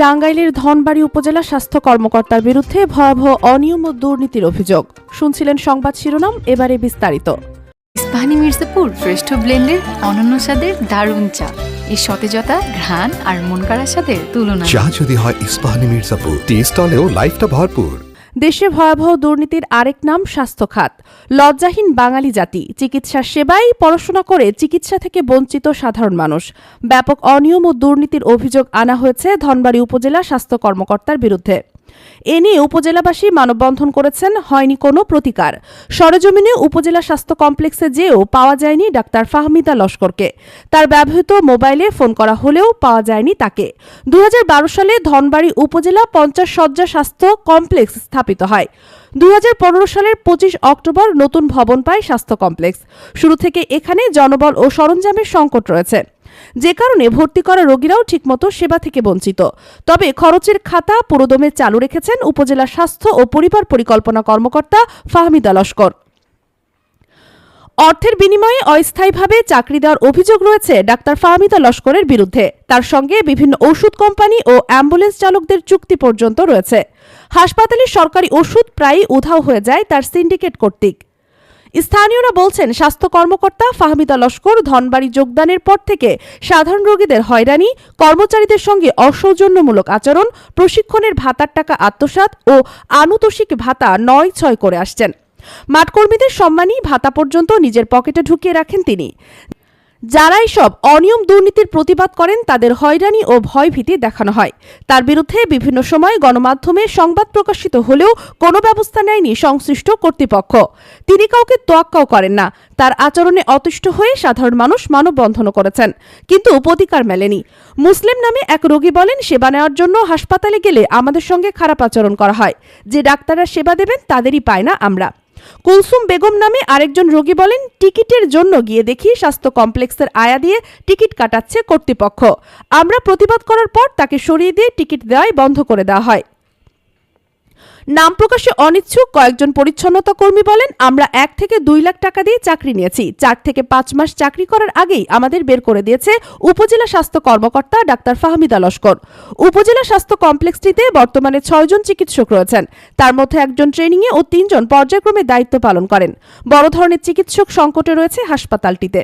টাঙ্গাইলের ধনবাড়ি উপজেলা স্বাস্থ্য কর্মকর্তার বিরুদ্ধে ভয়াবহ অনিয়ম ও দুর্নীতির অভিযোগ। শুনছিলেন সংবাদ শিরোনাম এবারে বিস্তারিত। ইস্পাহানি মির্জাপুর শ্রেষ্ঠ ব্লেন্ডের অনন্য স্বাদের দারুণ চা। এর সতেজতা ঘ্রাণ আর মন কাড়ার সাথে তুলনা। চা যদি হয় ইস্পাহানি মির্জাপুর টেস্ট হলেও লাইফটা ভরপুর। দেশে ভয়াবহ দুর্নীতির আরেক নাম স্বাস্থ্য খাত লজ্জাহীন বাঙালি জাতি। চিকিৎসা সেবাই পড়াশোনা করে চিকিৎসা থেকে বঞ্চিত সাধারণ মানুষ। ব্যাপক অনিয়ম ও দুর্নীতির অভিযোগ আনা হয়েছে ধনবাড়ি উপজেলা স্বাস্থ্য কর্মকর্তার বিরুদ্ধে। এ নিয়ে উপজেলাবাসী মানববন্ধন করেছেন, হয়নি কোনো প্রতিকার। সরেজমিনে উপজেলা স্বাস্থ্য কমপ্লেক্সে যেও পাওয়া যায়নি ডাক্তার ফাহমিদা লস্করকে। তার ব্যবহৃত মোবাইলে ফোন করা হলেও পাওয়া যায়নি তাকে। দু হাজার বারো সালে ধনবাড়ি উপজেলা পঞ্চাশ শয্যা স্বাস্থ্য কমপ্লেক্স স্থাপিত হয়। দু হাজার পনেরো সালের পঁচিশ অক্টোবর নতুন ভবন পায় স্বাস্থ্য কমপ্লেক্স। শুরু থেকে এখানে জনবল ও সরঞ্জামের সংকট রয়েছে। যে কারণে ভর্তি করা রোগীরাও ঠিকমতো সেবা থেকে বঞ্চিত। তবে খরচের খাতা পুরোদমে চালু রেখেছেন উপজেলা স্বাস্থ্য ও পরিবার পরিকল্পনা কর্মকর্তা ফাহমিদা লস্কর অর্থের বিনিময়ে অস্থায়ীভাবে চাকরি দেওয়ার অভিযোগ রয়েছে ডাক্তার ফাহমিদা লস্করের বিরুদ্ধে। তার সঙ্গে বিভিন্ন ওষুধ কোম্পানি ও অ্যাম্বুলেন্স চালকদের চুক্তি পর্যন্ত রয়েছে। হাসপাতালের সরকারি ওষুধ প্রায়ই উধাও হয়ে যায় তার সিন্ডিকেট কর্তৃক। স্থানীয়রা বলছেন, স্বাস্থ্য কর্মকর্তা ফাহমিদা লস্কর ধনবাড়ি যোগদানের পর থেকে সাধারণ রোগীদের হয়রানি, কর্মচারীদের সঙ্গে অসৌজন্যমূলক আচরণ, প্রশিক্ষণের ভাতার টাকা আত্মসাত ও আনুতোষিক ভাতা নয় ছয় করে আসছেন। মাঠকর্মীদের সম্মানী ভাতা পর্যন্ত নিজের পকেটে ঢুকিয়ে রাখেন তিনি। যারা এসব অনিয়ম দুর্নীতির প্রতিবাদ করেন, তাদের হয়রানি ও ভয়ভীতি দেখানো হয়। তার বিরুদ্ধে বিভিন্ন সময় গণমাধ্যমে সংবাদ প্রকাশিত হলেও কোনো ব্যবস্থা নেয়নি সংশ্লিষ্ট কর্তৃপক্ষ। তিনি কাউকে তোয়াক্কাও করেন না। তার আচরণে অতুষ্ট হয়ে সাধারণ মানুষ মানববন্ধনও করেছেন, কিন্তু প্রতিকার মেলেনি। মুসলিম নামে এক রোগী বলেন, সেবা নেওয়ার জন্য হাসপাতালে গেলে আমাদের সঙ্গে খারাপ আচরণ করা হয়। যে ডাক্তাররা সেবা দেবেন, তাদেরই পায় না আমরা। কুলসুম বেগম নামে আরেকজন রোগী বলেন, টিকিটের জন্য গিয়ে দেখি স্বাস্থ্য কমপ্লেক্সের আয়া দিয়ে টিকিট কাটাচ্ছে কর্তৃপক্ষ। আমরা প্রতিবাদ করার পর তাকে সরিয়ে দিয়ে টিকিট দেওয়াই বন্ধ করে দেওয়া হয়। নাম প্রকাশে অনিচ্ছুক কয়েকজন পরিচ্ছন্নতা কর্মী বলেন, আমরা এক থেকে দুই লাখ টাকা দিয়ে চাকরি নিয়েছি। চার থেকে পাঁচ মাস চাকরি করার আগেই আমাদের বের করে দিয়েছে উপজেলা স্বাস্থ্য কর্মকর্তা ডাক্তার ফাহমিদা লস্কর। উপজেলা স্বাস্থ্য কমপ্লেক্সটিতে বর্তমানে ছয়জন চিকিৎসক রয়েছেন। তার মধ্যে একজন ট্রেনিংয়ে ও তিনজন পর্যায়ক্রমে দায়িত্ব পালন করেন। বড় ধরনের চিকিৎসক সংকটে রয়েছে হাসপাতালটিতে।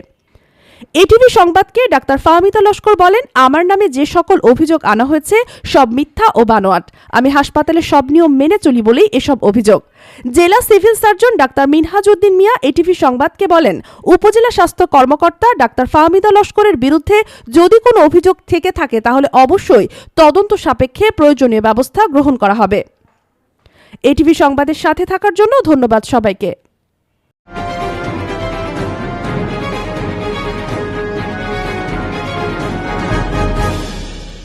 এটিভি সংবাদকে ডাক্তার ফাহমিদা লস্কর বলেন, আমার নামে যে সকল অভিযোগ আনা হয়েছে, সব মিথ্যা ও বানোয়াট। আমি হাসপাতালে সব নিয়ম মেনে চলি বলেই এসব অভিযোগ। জেলা civil surgeon doctor Minhaj Uddin Mia ATV সংবাদকে বলেন, উপজেলা স্বাস্থ্য কর্মকর্তা ডাক্তার ফাহমিদা লস্করের বিরুদ্ধে যদি কোনো অভিযোগ থেকে থাকে, তাহলে অবশ্যই তদন্ত সাপেক্ষে প্রয়োজনীয় ব্যবস্থা গ্রহণ করা হবে। এটিভি সংবাদের সাথে থাকার জন্য ধন্যবাদ সবাইকে।